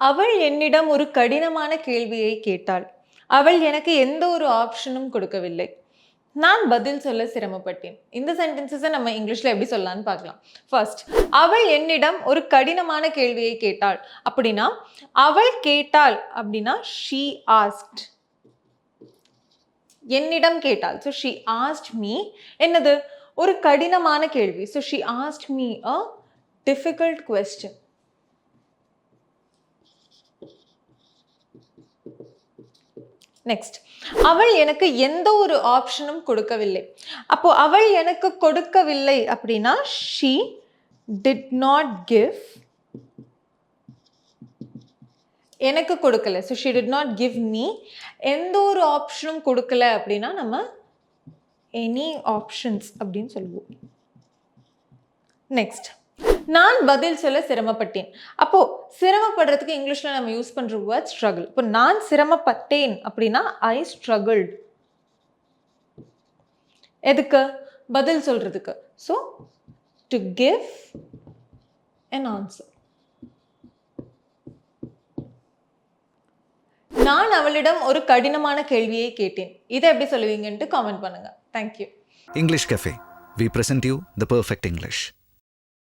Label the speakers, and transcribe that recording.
Speaker 1: அவள் என்னிடம் ஒரு கடினமான கேள்வியை கேட்டாள். அவள் எனக்கு எந்த ஒரு ஆப்ஷனும் கொடுக்கவில்லை. நான் பதில் சொல்ல சிரமப்பட்டேன். இந்த சென்டென்சஸை நம்ம இங்கிலீஷில் எப்படி சொல்லலாம்னு பார்க்கலாம். ஃபர்ஸ்ட் அவள் என்னிடம் ஒரு கடினமான கேள்வியை கேட்டாள். அப்படின்னா அவள் கேட்டாள் அப்படின்னா ஷீ ஆஸ்ட் என்னிடம் கேட்டாள். ஸோ ஷீ ஆஸ்ட் மீ என்னது? ஒரு கடினமான கேள்வி. So she asked me a difficult question next அவள் எனக்கு எந்த ஒரு ஆப்ஷனும் கொடுக்கவில்லை. அப்போ அவள் எனக்கு கொடுக்கவில்லை அப்படின்னா ஷீ டிட் நாட் கிவ் எனக்கு கொடுக்கல. So she did not give me எந்த ஒரு ஆப்ஷனும் கொடுக்கல அப்படின்னா நம்ம எனி ஆப்ஷன்ஸ் அப்படின்னு சொல்லுவோம். நெக்ஸ்ட் நான் பதில் சொல்ல சிரமப்பட்டேன். அப்போ சிரமப்படுறதுக்கு இங்கிலீஷ்ல நம்ம யூஸ் பண்ற வேர்ட் ஸ்ட்ரகிள் இப்போ நான் சிரமப்பட்டேன் அப்படின்னா ஐ ஸ்ட்ரகிள்ட் எதுக்கு? பதில் சொல்றதுக்கு. So to give an answer நான் அவளிடம் ஒரு கடினமான கேள்வியை கேட்டேன். இதை எப்படி சொல்லுவீங்கன்ட்டு காமெண்ட் பண்ணுங்க. Thank you
Speaker 2: English cafe we present you the perfect English